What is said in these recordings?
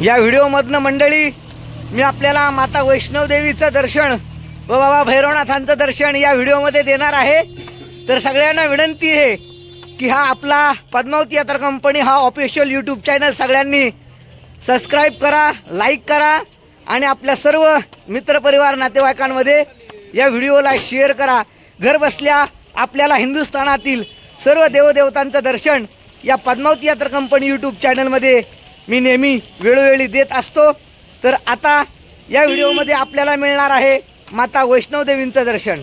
या व्हिडिओमधनं मंडळी मी आपल्याला माता वैष्णवदेवीचं दर्शन व बाबा भैरवनाथांचं दर्शन या व्हिडिओमध्ये देणार आहे. तर सगळ्यांना विनंती आहे की हा आपला पद्मावती यात्रा कंपनी हा ऑफिशियल यूट्यूब चॅनल सगळ्यांनी सबस्क्राईब करा लाईक करा आणि आपल्या सर्व मित्रपरिवार नातेवाईकांमध्ये या व्हिडिओला शेअर करा. घर बसल्या आपल्याला हिंदुस्थानातील सर्व देवदेवतांचं दर्शन या पद्मावती यात्रा कंपनी यूट्यूब चॅनलमध्ये मी नेहमी वेळोवेळी देत असतो. तर आता या व्हिडिओमध्ये आपल्याला मिळणार आहे माता वैष्णवदेवींचं दर्शन.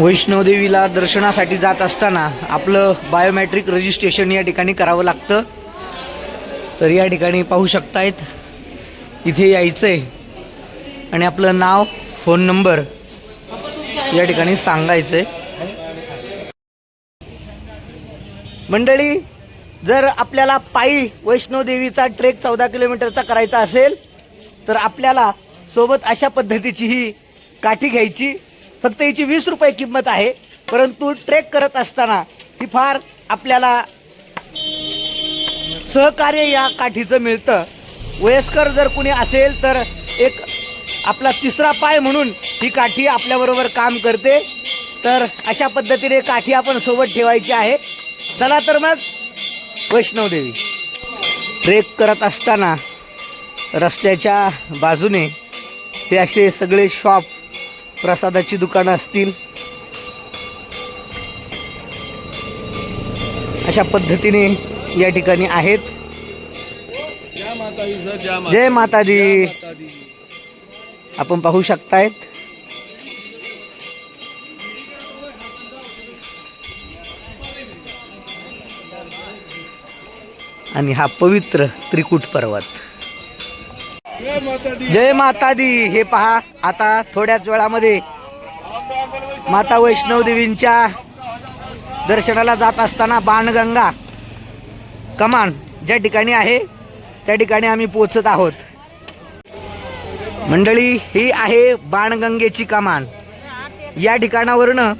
वैष्णवदेवीला दर्शनासाठी जात असताना आपलं बायोमॅट्रिक रजिस्ट्रेशन या ठिकाणी करावं लागतं. तर या ठिकाणी पाहू शकतायत इथे यायचं आहे आणि आपलं नाव फोन नंबर या ठिकाणी सांगायचं आहे मंडळी जर आपल्याला पायी वैष्णोदेवीचा ट्रेक चौदा किलोमीटरचा करायचा असेल तर आपल्याला सोबत अशा पद्धतीची ही काठी घ्यायची. फक्त हिची वीस रुपये किंमत आहे परंतु ट्रेक करत असताना ही फार आपल्याला सहकार्य या काठीचं मिळतं. वयस्कर जर कुणी असेल तर एक आपला तिसरा पाय म्हणून ही काठी आपल्याबरोबर काम करते. तर अशा पद्धतीने काठी आपण सोबत ठेवायची आहे. चला तर मग वैष्णवदेवी ट्रेक करत असताना रस्त्याच्या बाजूने ते असे सगळे शॉप प्रसादाची दुकानं असतील. अशा पद्धतीने या ठिकाणी आहेत. जय माता दी सर जय माता जय माता दी माता दी आपण पाहू शकतायत. आणि हा पवित्र त्रिकूट पर्वत. जय माता दी हे पहा आता थोड्याच वेळामध्ये माता वैष्णवदेवींच्या दर्शनाला जात असताना बाणगंगा कमान ज्या ठिकाणी आहे त्या ठिकाणी आम्ही पोचत आहोत. मंडळी ही आहे बाणगंगेची कमान. या ठिकाणावरनं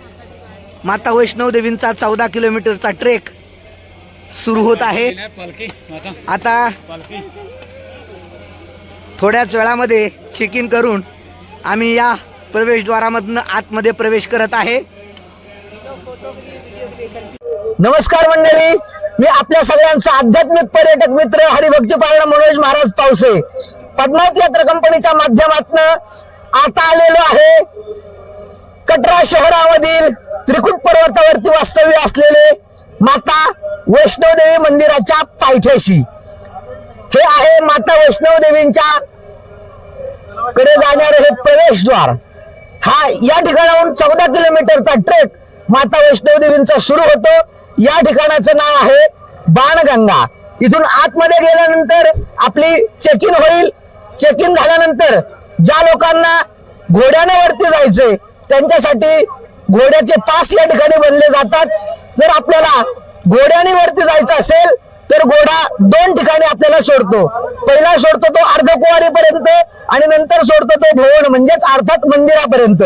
माता वैष्णवदेवींचा चौदा किलोमीटरचा ट्रेक सुरू होत आहे. आता थोड्याच वेळामध्ये चेक इन करून आम्ही या प्रवेशद्वारामधनं आतमध्ये प्रवेश करत आहे. नमस्कार मंडळी मी आपल्या सगळ्यांचा आध्यात्मिक पर्यटक मित्र हरिभक्ती पाळणा मनोज महाराज पावसे. पद्मावती यात्रा कंपनीच्या माध्यमातून आता आलेलो आहे. कटरा शहरामधील त्रिकुट पर्वतावरती वास्तव्य असलेले माता वैष्णवदेवी मंदिराच्या पायथ्याशी. हे आहे माता वैष्णवदेवींच्या कडे जाणारे हे प्रवेशद्वार. हा या ठिकाणाहून चौदा किलोमीटरचा ट्रेक माता वैष्णवदेवींचा सुरू होतो. या ठिकाणाचं नाव आहे बाणगंगा. इथून आतमध्ये गेल्यानंतर आपली चेक इन होईल. चेक इन झाल्यानंतर ज्या लोकांना घोड्याने वरती जायचंय त्यांच्यासाठी घोड्याचे पास या ठिकाणी बनले जातात. जर आपल्याला घोड्याने वरती जायचं असेल तर घोडा दोन ठिकाणी आपल्याला सोडतो. पहिला सोडतो तो अर्धकुवारीपर्यंत आणि नंतर सोडतो तो भवन म्हणजेच अर्थात मंदिरापर्यंत.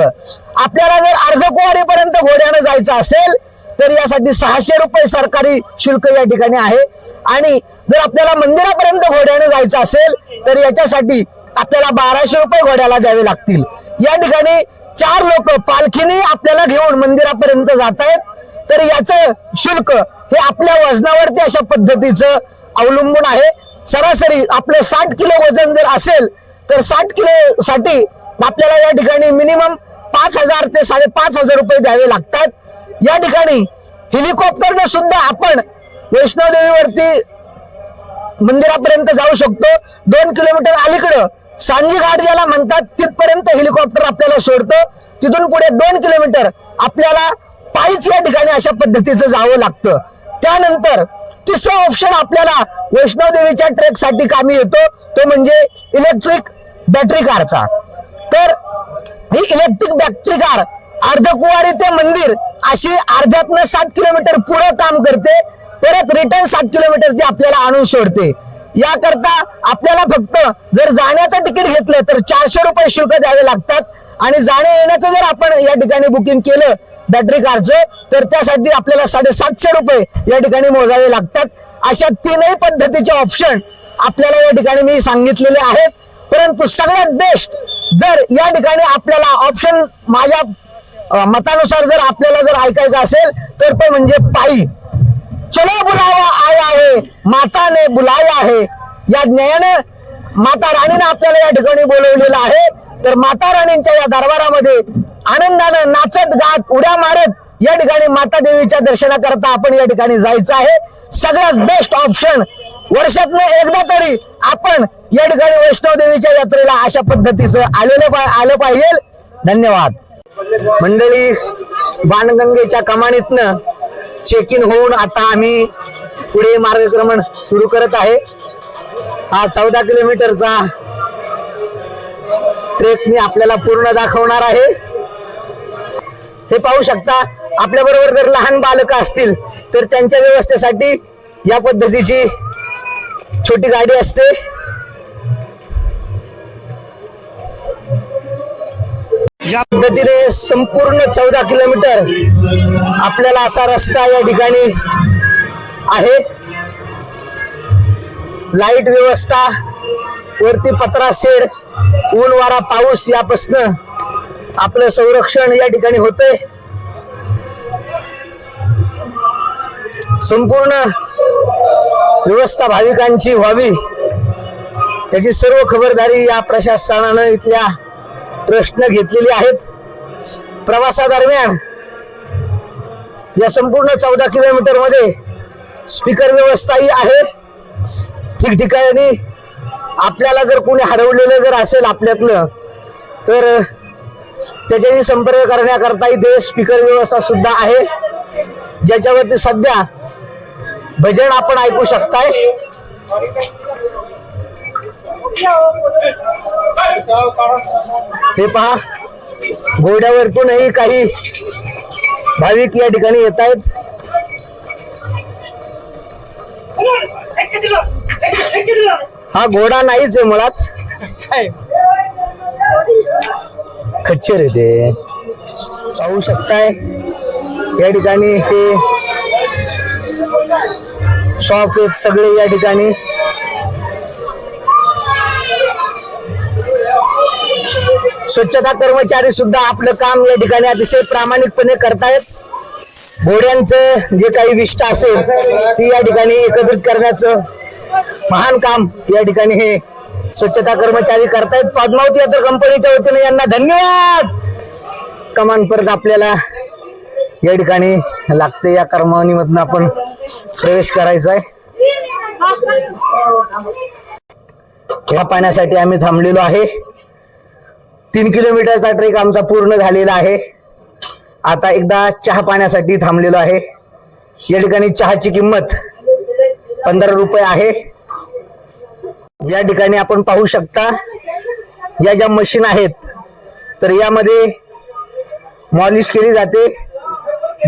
आपल्याला जर अर्धकुवारीपर्यंत घोड्यानं जायचं असेल तर यासाठी सहाशे रुपये सरकारी शुल्क या ठिकाणी आहे. आणि जर आपल्याला मंदिरापर्यंत घोड्यानं जायचं असेल तर याच्यासाठी आपल्याला बाराशे रुपये घोड्याला जावे लागतील. या ठिकाणी चार लोक पालखीने आपल्याला घेऊन मंदिरापर्यंत जात आहेत तर याचं शुल्क हे आपल्या वजनावरती अशा पद्धतीचं अवलंबून आहे. सरासरी आपलं साठ किलो वजन जर असेल तर साठ किलो साठी आपल्याला या ठिकाणी मिनिमम पाच हजार ते साडेपाच हजार रुपये द्यावे लागतात. या ठिकाणी हेलिकॉप्टरने सुद्धा आपण वैष्णोदेवीवरती मंदिरापर्यंत जाऊ शकतो. दोन किलोमीटर अलीकडं सांजी घाट ज्याला म्हणतात तिथपर्यंत हेलिकॉप्टर आपल्याला सोडतो. तिथून पुढे दोन किलोमीटर आपल्याला पायीच या ठिकाणी अशा पद्धतीचं जावं लागतं. त्यानंतर तिसरा ऑप्शन आपल्याला वैष्णोदेवीच्या ट्रेकसाठी कामी येतो. तो म्हणजे इलेक्ट्रिक बॅटरी कारचा. तर ही इलेक्ट्रिक बॅटरी कार अर्धकुवारी ते मंदिर अशी अर्ध्यातनं सात किलोमीटर पुढे काम करते. परत रिटर्न सात किलोमीटर ती आपल्याला आणून सोडते. याकरता आपल्याला फक्त जर जाण्याचं तिकीट घेतलं तर चारशे रुपये शुल्क द्यावे लागतात. आणि जाण्या येण्याचं जर आपण या ठिकाणी बुकिंग केलं बॅटरी कारचं तर त्यासाठी आपल्याला साडेसातशे रुपये या ठिकाणी मोजावे लागतात. अशा तीनही पद्धतीचे ऑप्शन आपल्याला या ठिकाणी मी सांगितलेले आहेत. परंतु सगळ्यात बेस्ट जर या ठिकाणी आपल्याला ऑप्शन माझ्या मतानुसार जर आपल्याला जर ऐकायचं असेल तर तो म्हणजे पायी. चलो बुलावा आया आहे माता ने बुलाया आहे. या ज्ञाने माता राणीने आपल्याला या ठिकाणी बोलवलेलं आहे. तर माता राणींच्या या दरबारामध्ये आनंदानं नाचत गात उड्या मारत या ठिकाणी माता देवीच्या दर्शनाकरता आपण या ठिकाणी जायचं आहे. सगळ्यात बेस्ट ऑप्शन वर्षातनं एकदा तरी आपण या ठिकाणी वैष्णव देवीच्या यात्रेला अशा पद्धतीचं आलेलं पा- आलं पाहिजे. धन्यवाद. मंडळी बाणगंगेच्या कमानीतनं चेक इन होऊन आता आम्ही पुढे मार्गक्रमण सुरू करत आहे. हा चौदा किलोमीटरचा ट्रेक मी आपल्याला पूर्ण दाखवणार आहे. हे पाहू शकता आपल्या बरोबर जर लहान बालक असतील तर त्यांच्या व्यवस्थेसाठी या पद्धतीची छोटी गाडी असते. या पद्धतीने संपूर्ण चौदा किलोमीटर आपल्याला असा रस्ता या ठिकाणी आहे. लाइट व्यवस्था वरती पत्रा शेड ऊन वारा पाऊस यापासनं आपलं संरक्षण या ठिकाणी होतंय. संपूर्ण व्यवस्था भाविकांची व्हावी त्याची सर्व खबरदारी या प्रशासनानं इथल्या ट्रस्टनं घेतलेली आहेत. प्रवासादरम्यान या संपूर्ण चौदा किलोमीटरमध्ये स्पीकर व्यवस्थाही आहे. ठिकठिकाणी आपल्याला जर कोणी हरवलेलं जर असेल आपल्यातलं तर त्याच्याशी संपर्क करण्याकरता इथे स्पीकर व्यवस्था सुद्धा आहे. ज्याच्यावरती सध्या भजन आपण ऐकू शकताय. हे पहा घोड्यावरतूनही काही भाविक या ठिकाणी येत आहेत. हा घोडा नाहीच आहे मुळात. खच्चर आहे ते. पाहू शकताय. या ठिकाणी हे शॉप आहेत सगळे या ठिकाणी. स्वच्छता कर्मचारी सुद्धा आपलं काम या ठिकाणी अतिशय प्रामाणिकपणे करतायत. घोड्यांचं जे काही विष्ट असेल ती या ठिकाणी एकत्रित करण्याचं महान काम या ठिकाणी हे स्वच्छता कर्मचारी करतायत. पद्मावती यात्र कंपनीच्या वतीने यांना धन्यवाद! कमान परत आपल्याला या ठिकाणी लागते. या कर्मावणीमधून आपण प्रवेश करायचा आहे या पाण्यासाठी आम्ही थांबलेलो आहे. तीन किलोमीटरचा ट्रेक आमचा पूर्ण झालेला आहे. आता एकदा चहा पाण्यासाठी थांबलेलो आहे. या ठिकाणी चहाची किंमत पंधरा रुपये आहे. या ठिकाणी आपण पाहू शकता या ज्या मशीन आहेत तर यामध्ये मॉलिश केली जाते.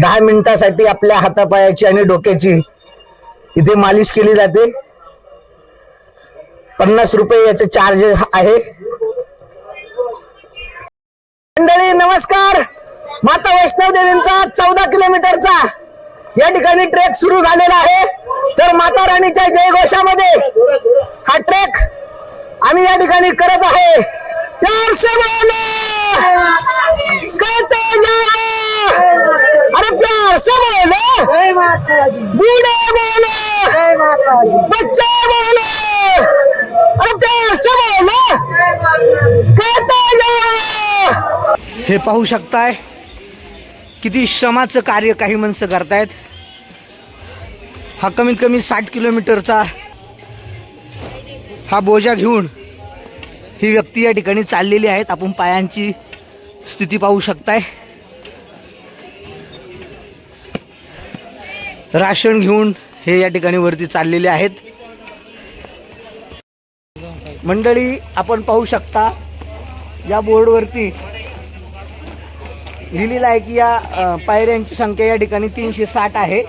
दहा मिनिटासाठी आपल्या हातापायाची आणि डोक्याची इथे मालिश केली जाते. पन्नास रुपये याचे चार्ज आहे. मंडळी नमस्कार. माता वैष्णव देवींचा चौदा किलोमीटरचा या ठिकाणी ट्रेक सुरू झालेला आहे. तर माता राणीच्या जयघोषामध्ये हा ट्रेक आम्ही या ठिकाणी करत आहे. अरे प्यार से बोलो बूढ़े बोलो बच्चे बोलो अरे प्यार से बोलो कहते जाओ हे पाहू शकताय किती श्रमाचं कार्य काही माणसं करतायत. हा कमीत कमी साठ किलोमीटरचा हा बोजा घेऊन ही व्यक्ती या ठिकाणी चाललेली आहेत. आपण पायांची स्थिती पाहू शकताय. राशन घेऊन हे या ठिकाणी वरती चाललेले आहेत. मंडळी आपण पाहू शकता या बोर्डवरती लिहिलेलं आहे की या पायऱ्यांची संख्या या ठिकाणी तीनशे साठ आहे.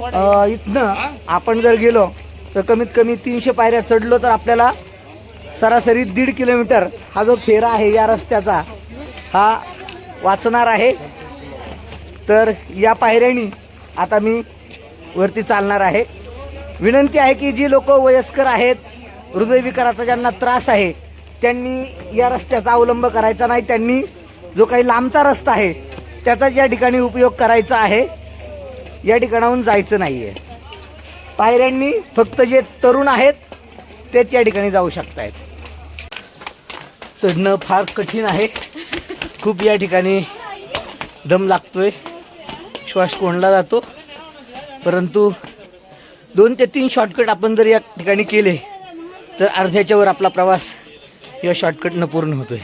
अ, इथनं आपण जर गेलो तर कमीत कमी तीनशे पायऱ्या चढलो तर आपल्याला सरासरी दीड किलोमीटर हा जो फेरा आहे या रस्त्याचा हा वाचणार आहे. तर या पायऱ्यानी आता मी वरती चालणार आहे. विनंती आहे की जी लोक वयस्कर आहेत हृदयविकाराचा ज्यांना त्रास आहे त्यांनी या रस्त्याचा अवलंब करायचा नाही. त्यांनी जो काही लांबचा रस्ता आहे त्याचाच या ठिकाणी उपयोग करायचा आहे. या ठिकाणाहून जायचं नाही आहे पायऱ्यांनी फक्त जे तरुण आहेत तेच या ठिकाणी जाऊ शकतायत. चढणं फार कठीण आहे. खूप या ठिकाणी दम लागतोय. श्वास कोंडला जातो. परंतु दोन ते तीन शॉर्टकट आपण जर या ठिकाणी केले तर अर्ध्याच्यावर आपला प्रवास या शॉर्टकटनं पूर्ण होतोय.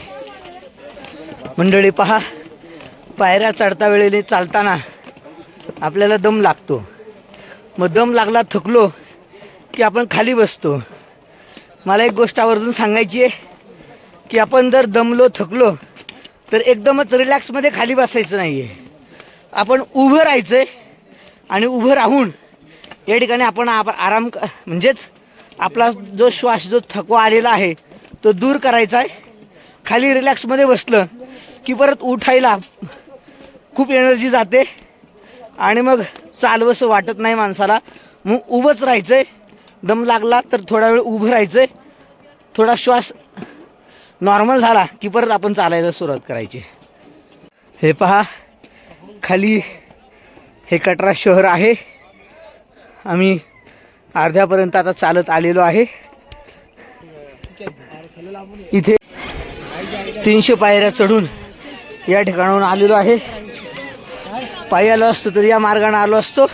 मंडळी पहा. पायऱ्या चढता वेळेने चालताना आपल्याला दम लागतो. मग दम लागला थकलो की आपण खाली बसतो. मला एक गोष्ट आवर्जून सांगायची आहे की आपण जर दमलो थकलो तर एकदमच रिलॅक्समध्ये खाली बसायचं नाही आहे आपण उभं राहायचं आहे आणि उभं राहून या ठिकाणी आपण आप आराम क- म्हणजेच आपला जो श्वास जो थकवा आलेला आहे तो दूर करायचा आहे. खाली रिलॅक्समध्ये बसलं की परत उठायला खूप एनर्जी जाते. आणि मग चालवंसं वाटत नाही माणसाला. मग उभंच राहायचं आहे दम लागला तर थोडा वेळ उभं राहायचं आहे थोडा श्वास नॉर्मल झाला की परत आपण चालायला सुरुवात करायची. हे पहा खाली हे कटरा शहर आहे. आम्ही अर्ध्यापर्यंत आता चालत आलेलो आहे. इथे तीनशे पायऱ्या चढून या ठिकाणाहून आलेलो आहे. पायी आलो असतो तर या मार्गाने आलो असतो.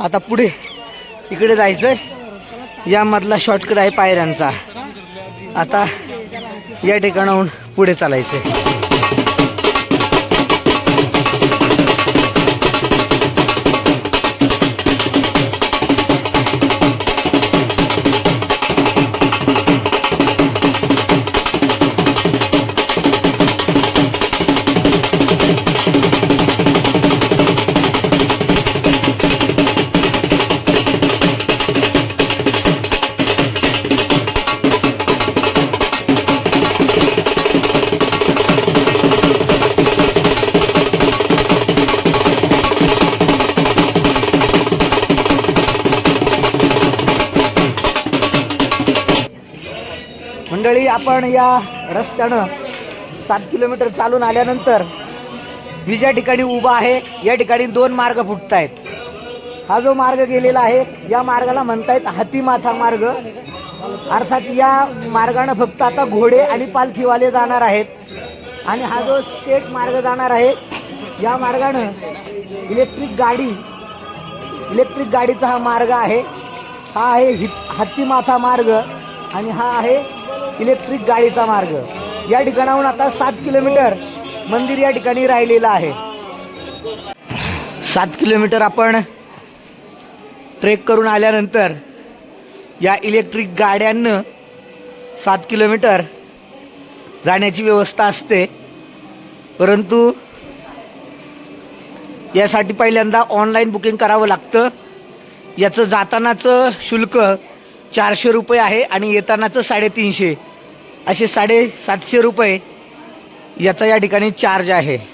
आता पुढे इकडे जायचं आहे यामधला शॉर्टकट आहे पायऱ्यांचा. आता या ठिकाणाहून पुढे चालायचं आहे मंडळी आपण या रस्त्यानं सात किलोमीटर चालून आल्यानंतर मी ज्या ठिकाणी उभा आहे या ठिकाणी दोन मार्ग फुटत आहेत हा जो मार्ग गेलेला आहे या मार्गाला म्हणतायत हातीमाथा मार्ग. अर्थात या मार्गानं फक्त आता घोडे आणि पालखीवाले जाणार आहेत. आणि हा जो स्टेट मार्ग जाणार आहे या मार्गानं इलेक्ट्रिक गाडी इलेक्ट्रिक गाडीचा हा मार्ग आहे. हा आहे हि हत्तीमाथा मार्ग. आणि हा आहे इलेक्ट्रिक गाडीचा मार्ग. या ठिकाणाहून आता सात किलोमीटर मंदिर या ठिकाणी राहिलेलं आहे. सात किलोमीटर आपण ट्रेक करून आल्यानंतर या इलेक्ट्रिक गाड्यांनं सात किलोमीटर जाण्याची व्यवस्था असते. परंतु यासाठी पहिल्यांदा ऑनलाईन बुकिंग करावं लागतं. याचं जातानाचं शुल्क चारशे रुपये आहे आणि येतानाचं साडेतीनशे. असे साडेसातशे रुपये याचा या ठिकाणी चार्ज आहे.